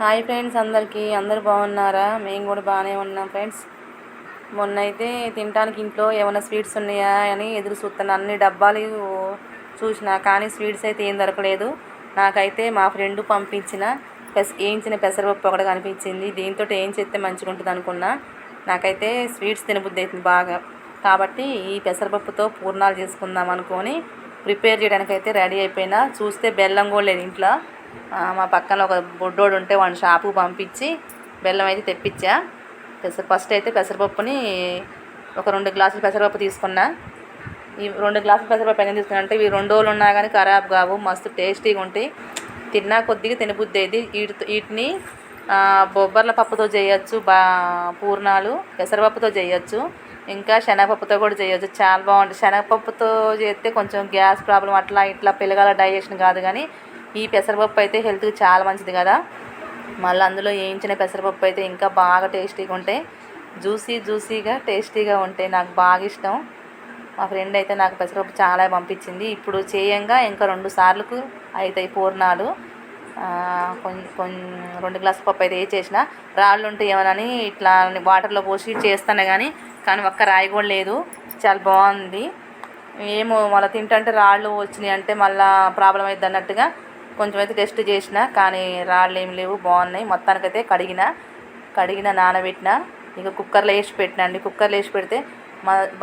Hi friends అందరికీ. అందరు బాగున్నారా? మేము కూడా బాగానే ఉన్నాం ఫ్రెండ్స్. మొన్న అయితే తినడానికి ఇంట్లో ఏమైనా స్వీట్స్ ఉన్నాయా అని ఎదురు చూస్తాను అన్ని డబ్బాలు చూసిన కానీ స్వీట్స్ అయితే ఏం దొరకలేదు. నాకైతే మా ఫ్రెండ్ పంపించిన పెస వేయించిన పెసరపప్పు ఒకటి కనిపించింది. దీంతో ఏం చేస్తే మంచిగా ఉంటుంది అనుకున్నా. నాకైతే స్వీట్స్ తినబుద్ధి అవుతుంది బాగా. కాబట్టి ఈ పెసరపప్పుతో పూర్ణాలు చేసుకుందాం అనుకొని ప్రిపేర్ చేయడానికి అయితే రెడీ అయిపోయినా. చూస్తే బెల్లం కూడా లేదు ఇంట్లో. మా పక్కన ఒక బొడ్డోడు ఉంటే వాడిని షాపుకి పంపించి బెల్లం అయితే తెప్పించా. పెసర ఫస్ట్ అయితే పెసరపప్పుని ఒక రెండు గ్లాసులు పెసరపప్పు తీసుకున్నా. ఈ రెండు గ్లాసులు పెసరపప్పు ఎందుకు తీసుకున్నా అంటే ఇవి రెండు రోజులు ఉన్నా కానీ ఖరాబ్ కావు మస్తు టేస్టీగా ఉంటాయి. తిన్నా కొద్దిగా తినబుద్ది అయితే వీటితో వీటిని బొబ్బర్ల పప్పుతో చేయొచ్చు బా పూర్ణాలు పెసరపప్పుతో చేయొచ్చు ఇంకా శనగపప్పుతో కూడా చేయొచ్చు. చాలా బాగుంటుంది శనగపప్పుతో చేస్తే కొంచెం గ్యాస్ ప్రాబ్లం అట్లా ఇట్లా పిల్లగాల డైజెషన్ కాదు కానీ ఈ పెసరపప్పు అయితే హెల్త్కి చాలా మంచిది కదా. మళ్ళీ అందులో వేయించిన పెసరపప్పు అయితే ఇంకా బాగా టేస్టీగా ఉంటాయి. జ్యూసీ జ్యూసీగా టేస్టీగా ఉంటాయి. నాకు బాగా ఇష్టం. మా ఫ్రెండ్ అయితే నాకు పెసరపప్పు చాలా పంపించింది. ఇప్పుడు చేయంగా ఇంకా రెండు సార్లకు అవుతాయి పూర్ణాలు. కొంచెం రెండు గ్లాసుల పప్పు అయితే వేసేసిన. రాళ్ళు ఉంటే ఏమనని ఇట్లా వాటర్లో పోసి చేస్తాను కానీ కానీ ఒక్క రాయి కూడా లేదు. చాలా బాగుంది. ఏమో మళ్ళీ తింటుంటే రాళ్ళు వచ్చినాయి అంటే మళ్ళీ ప్రాబ్లం అవుతుంది అన్నట్టుగా కొంచెం అయితే టెస్ట్ చేసిన కానీ రాళ్ళు ఏమి లేవు బాగున్నాయి. మొత్తానికైతే కడిగిన కడిగిన నానబెట్టిన ఇక కుక్కర్లో వేసి పెట్టిన అండి. కుక్కర్లో వేసి పెడితే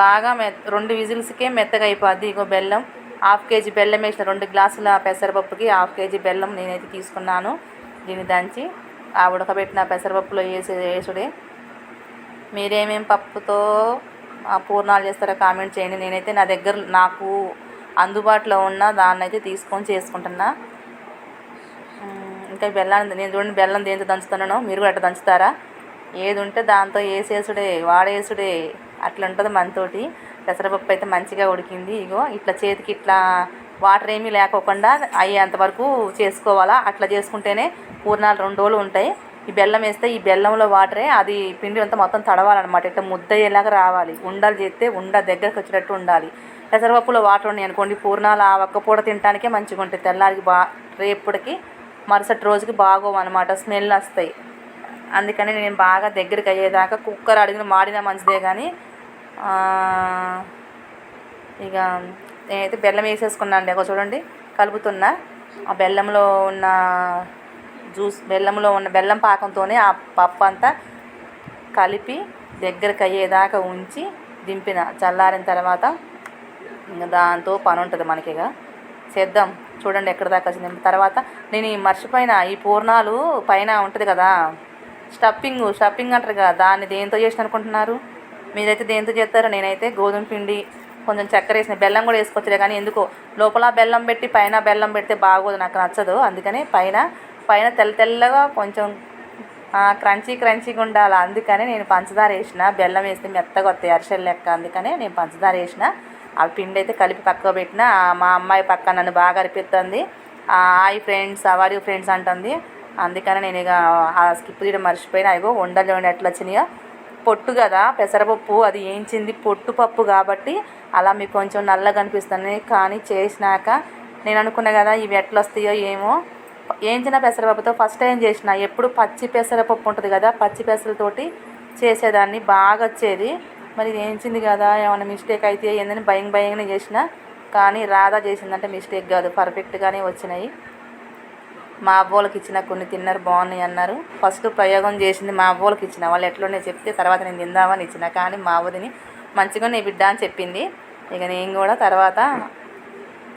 బాగా మె రెండు విజిల్స్కే మెత్తగా అయిపోద్ది. ఇగో బెల్లం హాఫ్ కేజీ బెల్లం వేసిన రెండు గ్లాసుల పెసరపప్పుకి హాఫ్ కేజీ బెల్లం నేనైతే తీసుకున్నాను. దీన్ని దంచి ఆ ఉడకబెట్టిన పెసరపప్పులో వేసే వేసుడే. మీరేమేం పప్పుతో పూర్ణాలు చేస్తారో కామెంట్ చేయండి. నేనైతే నా దగ్గర నాకు అందుబాటులో ఉన్న దాన్నైతే తీసుకొని చేసుకుంటున్నా. ఇంకా బెల్లాన్ని నేను చూడండి బెల్లం దేంతో దంచుతున్నానో మీరు కూడా అట్లా దంచుతారా? ఏది ఉంటే దాంతో వేసేసుడే వాడేసుడే అట్లా ఉంటుంది మనతోటి. పెసరపప్పు అయితే మంచిగా ఉడికింది ఇగో ఇట్లా చేతికి ఇట్లా వాటర్ ఏమీ లేకోకుండా అయ్యేంతవరకు చేసుకోవాలా? అట్లా చేసుకుంటేనే పూర్ణాలు రెండు రోజులు ఉంటాయి. ఈ బెల్లం వేస్తే ఈ బెల్లంలో వాటరే అది పిండి అంతా మొత్తం తడవాలన్నమాట. ఇట్లా ముద్ద అయ్యేలాగా రావాలి. ఉండలు చేస్తే ఉండ దగ్గరకు వచ్చేటట్టు ఉండాలి. పెసరపప్పులో వాటర్ ఉన్నాయి అనుకోండి పూర్ణాలు ఆ ఒక్క పూట తినడానికే మంచిగా ఉంటాయి తెల్లారికి బా రేపుడికి మరుసటి రోజుకి బాగోవు అనమాట స్మెల్ వస్తాయి. అందుకని నేను బాగా దగ్గరికి అయ్యేదాకా కుక్కర్ అడిగిన మాడిన మంచిదే కానీ ఇక నేనైతే బెల్లం వేసేసుకున్నాను అండి ఒక చూడండి కలుపుతున్నా. ఆ బెల్లంలో ఉన్న జ్యూస్ బెల్లంలో ఉన్న బెల్లం పాకంతోనే ఆ పప్పు అంతా కలిపి దగ్గరికి అయ్యేదాకా ఉంచి దింపిన. చల్లారిన తర్వాత ఇంకా దాంతో పని ఉంటుంది మనకి ఇక చేద్దాం. చూడండి ఎక్కడ దాకా వచ్చింది. తర్వాత నేను ఈ మర్చిపోయిన ఈ పూర్ణాలు పైన ఉంటుంది కదా. స్టఫింగ్ స్టఫింగ్ అంటారు కదా. దాన్ని దేంతో చేసిన అనుకుంటున్నారు? మీరైతే దేంతో చేస్తారో? నేనైతే గోధుమ పిండి కొంచెం చక్కెర వేసిన బెల్లం కూడా వేసుకోవచ్చులే కానీ ఎందుకో లోపల బెల్లం పెట్టి పైన బెల్లం పెడితే బాగోదు నాకు నచ్చదు. అందుకని పైన పైన తెల్ల తెల్లగా కొంచెం క్రంచీ క్రంచీగా ఉండాలి? అందుకని నేను పంచదార వేసిన. బెల్లం వేస్తే మెత్తగా వస్తాయి అరిసెలు లెక్క. అందుకనే నేను పంచదార వేసిన. ఆ పిండి అయితే కలిపి పక్కకు పెట్టిన మా అమ్మాయి పక్క నన్ను బాగా అనిపిస్తుంది హాయ్ ఫ్రెండ్స్ అవర్ ఫ్రెండ్స్ అంటుంది. అందుకని నేను ఇక ఆ స్కిప్ తీయడం మర్చిపోయినా. ఇగో ఉండలు ఎట్లా వచ్చినాయో. పొట్టు కదా పెసరపప్పు అది ఏంచింది? పొట్టు పప్పు కాబట్టి అలా మీకు కొంచెం నల్లగా అనిపిస్తుంది. కానీ చేసినాక నేను అనుకున్నా కదా ఇవి ఎట్లా వస్తాయో ఏమో. ఏంచిన పెసరపప్పుతో ఫస్ట్ టైం చేసిన. ఎప్పుడు పచ్చి పెసరపప్పు ఉంటుంది కదా పచ్చి పెసరతోటి చేసేదాన్ని. బాగా వచ్చేది. మరి ఇది ఏంచింది కదా ఏమైనా మిస్టేక్ అయితే ఏందని భయం భయంగానే చేసిన కానీ రాధా చేసిందంటే మిస్టేక్ కాదు పర్ఫెక్ట్గానే వచ్చినాయి. మా అబ్బోళ్ళకి ఇచ్చిన కొన్ని తిన్నారు బాగున్నాయి అన్నారు. ఫస్ట్ ప్రయోగం చేసింది మా అబ్బోళ్ళకి ఇచ్చిన వాళ్ళు ఎట్లున్నాయి చెప్తే తర్వాత నేను తిందామని ఇచ్చిన కానీ మా అవ్వదిని మంచిగానే బిడ్డ అని చెప్పింది. ఇక నేను కూడా తర్వాత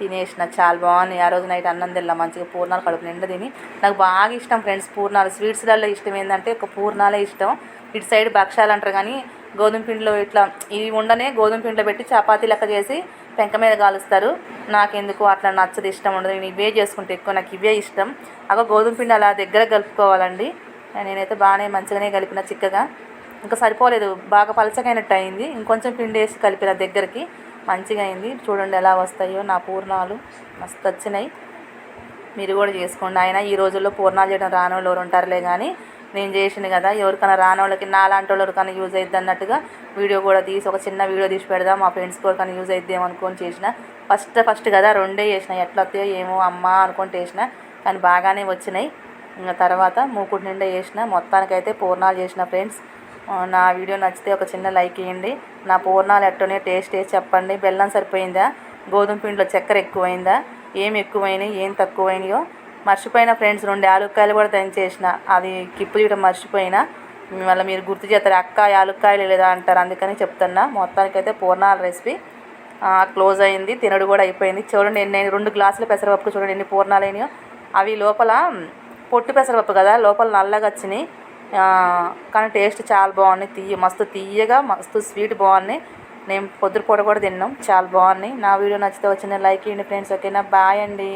తినేసిన చాలా బాగున్నాయి. ఆ రోజు నైట్ అన్నం తిన్నా మంచిగా పూర్ణాలు కడుపు నిండా తిని. నాకు బాగా ఇష్టం ఫ్రెండ్స్ పూర్ణాలు. స్వీట్స్లలో ఇష్టం ఏంటంటే ఒక పూర్ణాలే ఇష్టం. ఇటు సైడ్ భక్షాలు అంటారు కానీ గోధుమ పిండిలో ఇట్లా ఇవి ఉండనే గోధుమ పిండిలో పెట్టి చపాతీ లెక్క చేసి పెంక మీద కాలుస్తారు నాకెందుకు అట్లా నచ్చదు ఇష్టం ఉండదు. నేను ఇవే చేసుకుంటే ఎక్కువ నాకు ఇవే ఇష్టం. అగో గోధుమ పిండి అలా దగ్గర కలుపుకోవాలండి. నేనైతే బాగానే మంచిగానే కలిపిన చిక్కగా. ఇంకా సరిపోలేదు. బాగా పలచకైనట్టు అయింది. ఇంకొంచెం పిండి వేసి కలిపిన దగ్గరికి. మంచిగా అయింది. చూడండి ఎలా వస్తాయో. నా పూర్ణాలు మస్తు వచ్చినాయి. మీరు కూడా చేసుకోండి. ఆయన ఈ రోజుల్లో పూర్ణాలు చేయడం రాని వాళ్ళు ఎవరు ఉంటారులే కానీ నేను చేసింది కదా. ఎవరికైనా రాని వాళ్ళకి నాలాంటి వాళ్ళు ఎవరికైనా యూజ్ అవుతుంది అన్నట్టుగా వీడియో కూడా తీసి ఒక చిన్న వీడియో తీసి పెడదాం. మా ఫ్రెండ్స్కి ఎవరికైనా యూజ్ అవుద్దేమో అనుకొని చేసిన. ఫస్ట్ ఫస్ట్ కదా రెండే చేసిన. ఎట్లా వస్తాయో ఏమో అమ్మా అనుకొని చేసిన. కానీ బాగానే వచ్చినాయి. ఇంకా తర్వాత మూకుడు నిండా చేసిన. మొత్తానికైతే పూర్ణాలు చేసిన ఫ్రెండ్స్ నా వీడియో నచ్చితే ఒక చిన్న లైక్ ఇవ్వండి నా పూర్ణాలు ఎట్టనే టేస్ట్ వేసి చెప్పండి. బెల్లం సరిపోయిందా? గోధుమ పిండిలో చక్కెర ఎక్కువైందా? ఏం ఎక్కువైనాయి? ఏం తక్కువైనాయో? మర్చిపోయిన ఫ్రెండ్స్ రెండు యాలుక్కాయలు కూడా దంచేసిన అది కిప్పు తీయడం మర్చిపోయినా. మళ్ళీ మీరు గుర్తు చేస్తారు అక్క యాలుక్కాయలు లేదా అంటారు. అందుకని చెప్తున్నా. మొత్తానికైతే పూర్ణాల రెసిపీ క్లోజ్ అయింది. తినడు కూడా అయిపోయింది. చూడండి ఎన్ని రెండు గ్లాసుల పెసరపప్పు చూడండి ఎన్ని పూర్ణాలు అయినాయో అవి లోపల పొట్టు పెసరపప్పు కదా? లోపల నల్లగా వచ్చినాయి. కానీ టేస్ట్ చాలా బాగున్నాయి. తీయ మస్తు తీయగా మస్తు స్వీట్ బాగున్నాయి. నేను పొద్దున పూట కూడా తిన్నాం. చాలా బాగున్నాయి. నా వీడియో నచ్చితే వచ్చిన లైక్ ఇవ్వండి ఫ్రెండ్స్. ఓకేనా? బాయ్ అండి.